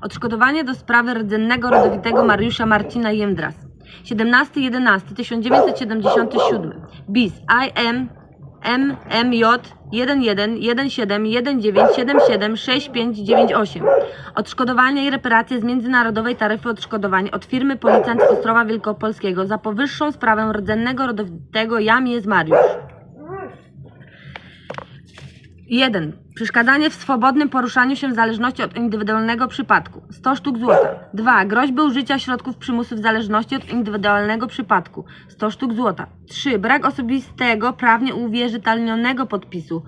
Odszkodowanie do sprawy rdzennego rodowitego Mariusza Marcina Jędras. 17.11.1977. BIS IM MMJ 111719776598. Odszkodowania i reparacje z międzynarodowej taryfy odszkodowań od firmy Policjant z Ostrowa Wielkopolskiego za powyższą sprawę rdzennego rodowitego jam jest Mariusz. 1. Przeszkadzanie w swobodnym poruszaniu się w zależności od indywidualnego przypadku 100 sztuk złota. 2. Groźby użycia środków przymusu w zależności od indywidualnego przypadku 100 sztuk złota. 3. Brak osobistego, prawnie uwierzytelnionego podpisu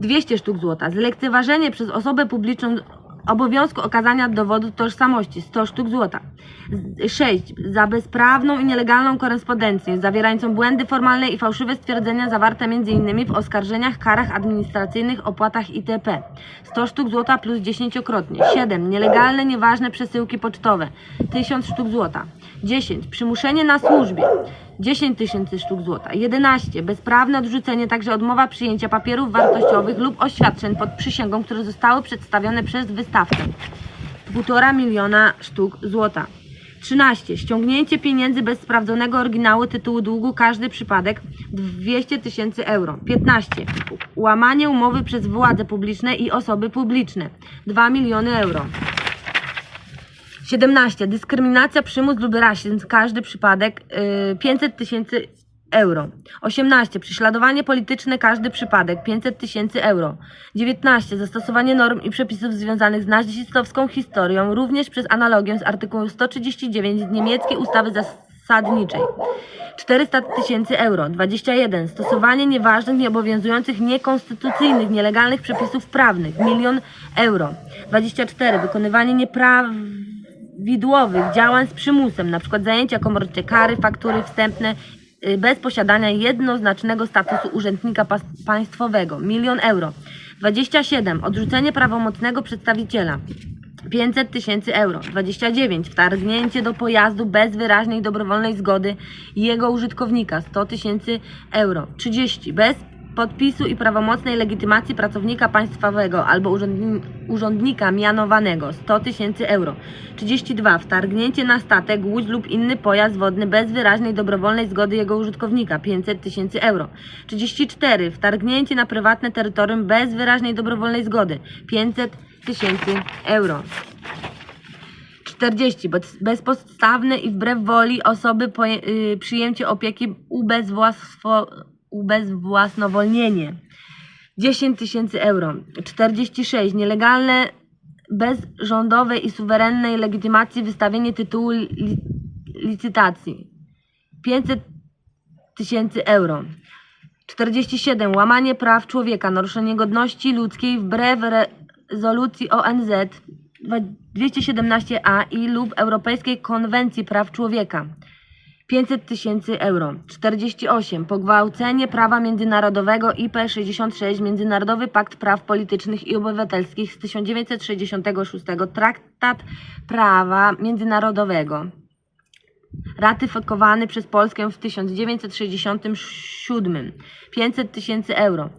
200 sztuk złota. Zlekceważenie przez osobę publiczną obowiązku okazania dowodu tożsamości 100 sztuk złota. 6. Za bezprawną i nielegalną korespondencję zawierającą błędy formalne i fałszywe stwierdzenia zawarte m.in. w oskarżeniach, karach administracyjnych, opłatach itp. 100 sztuk złota plus dziesięciokrotnie. 7. Nielegalne, nieważne przesyłki pocztowe 1000 sztuk złota. 10. Przymuszenie na służbie 10 tysięcy sztuk złota. 11. Bezprawne odrzucenie, także odmowa przyjęcia papierów wartościowych lub oświadczeń pod przysięgą, które zostały przedstawione przez wystawcę. 1,5 miliona sztuk złota. 13. Ściągnięcie pieniędzy bez sprawdzonego oryginału tytułu długu, każdy przypadek 200 tysięcy euro. 15. Łamanie umowy przez władze publiczne i osoby publiczne 2 miliony euro. 17. Dyskryminacja, przymus lub rasizm, każdy przypadek yy, 500 tysięcy euro. 18. Prześladowanie polityczne, każdy przypadek 500 tysięcy euro. 19. Zastosowanie norm i przepisów związanych z nazistowską historią, również przez analogię z artykułem 139 niemieckiej ustawy zasadniczej. 400 tysięcy euro. 21. Stosowanie nieważnych, nieobowiązujących, niekonstytucyjnych, nielegalnych przepisów prawnych. Milion euro. 24. Wykonywanie nieprawidłowych działań z przymusem, np. zajęcia komornicze, kary, faktury wstępne y, bez posiadania jednoznacznego statusu urzędnika państwowego. Milion euro. 27. Odrzucenie prawomocnego przedstawiciela. 500 tysięcy euro. 29. Wtargnięcie do pojazdu bez wyraźnej dobrowolnej zgody jego użytkownika. 100 tysięcy euro. 30. Bez podpisu i prawomocnej legitymacji pracownika państwowego albo urzędni- urzędnika mianowanego 100 tysięcy euro. 32. Wtargnięcie na statek, łódź lub inny pojazd wodny bez wyraźnej dobrowolnej zgody jego użytkownika 500 tysięcy euro. 34. Wtargnięcie na prywatne terytorium bez wyraźnej dobrowolnej zgody 500 tysięcy euro. 40. Bez- Bezpodstawne i wbrew woli osoby poje, y, przyjęcie opieki ubezwłaswo, ubezwłasnowolnienie 10 tysięcy euro. 46. Nielegalne, bez rządowej i suwerennej legitymacji wystawienie tytułu li, licytacji 500 tysięcy euro. 47. Łamanie praw człowieka, naruszenie godności ludzkiej wbrew rezolucji ONZ 217a i lub Europejskiej Konwencji Praw Człowieka 500 tysięcy euro. 48. Pogwałcenie prawa międzynarodowego IP66 Międzynarodowy Pakt Praw Politycznych i Obywatelskich z 1966 Traktat Prawa Międzynarodowego ratyfikowany przez Polskę w 1967. 500 tysięcy euro.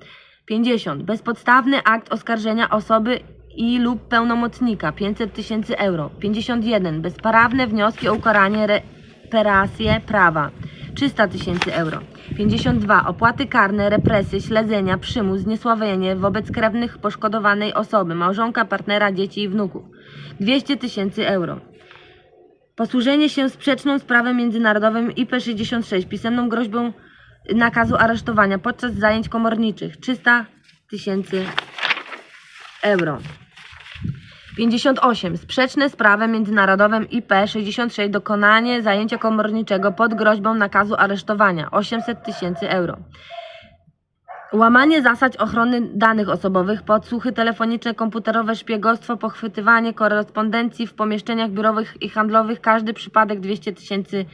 50. Bezpodstawny akt oskarżenia osoby i lub pełnomocnika 500 tysięcy euro. 51. Bezprawne wnioski o ukaranie reparacje prawa 300 tysięcy euro. 52. Opłaty karne, represje, śledzenia, przymus, zniesławienie wobec krewnych poszkodowanej osoby, małżonka, partnera, dzieci i wnuków 200 tysięcy euro. Posłużenie się sprzeczną z prawem międzynarodowym IP66 pisemną groźbą nakazu aresztowania podczas zajęć komorniczych 300 tysięcy euro. 58. Sprzeczne z prawem międzynarodowym IP66 dokonanie zajęcia komorniczego pod groźbą nakazu aresztowania 800 tysięcy euro. Łamanie zasad ochrony danych osobowych, podsłuchy telefoniczne, komputerowe, szpiegostwo, pochwytywanie korespondencji w pomieszczeniach biurowych i handlowych, każdy przypadek 200 tysięcy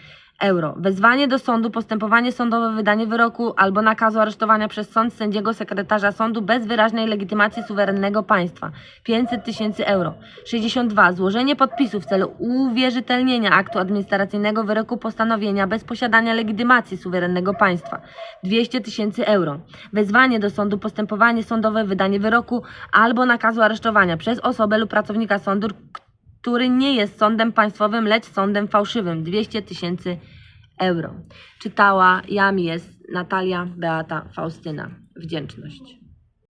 euro. Wezwanie do sądu, postępowanie sądowe, wydanie wyroku albo nakazu aresztowania przez sąd sędziego, sekretarza sądu bez wyraźnej legitymacji suwerennego państwa 500 tysięcy euro. 62. Złożenie podpisu w celu uwierzytelnienia aktu administracyjnego wyroku postanowienia bez posiadania legitymacji suwerennego państwa 200 tysięcy euro. Wezwanie do sądu, postępowanie sądowe, wydanie wyroku albo nakazu aresztowania przez osobę lub pracownika sądu, który nie jest sądem państwowym, lecz sądem fałszywym. 200 tysięcy euro. Czytała Jam jest Natalia Beata Faustyna. Wdzięczność.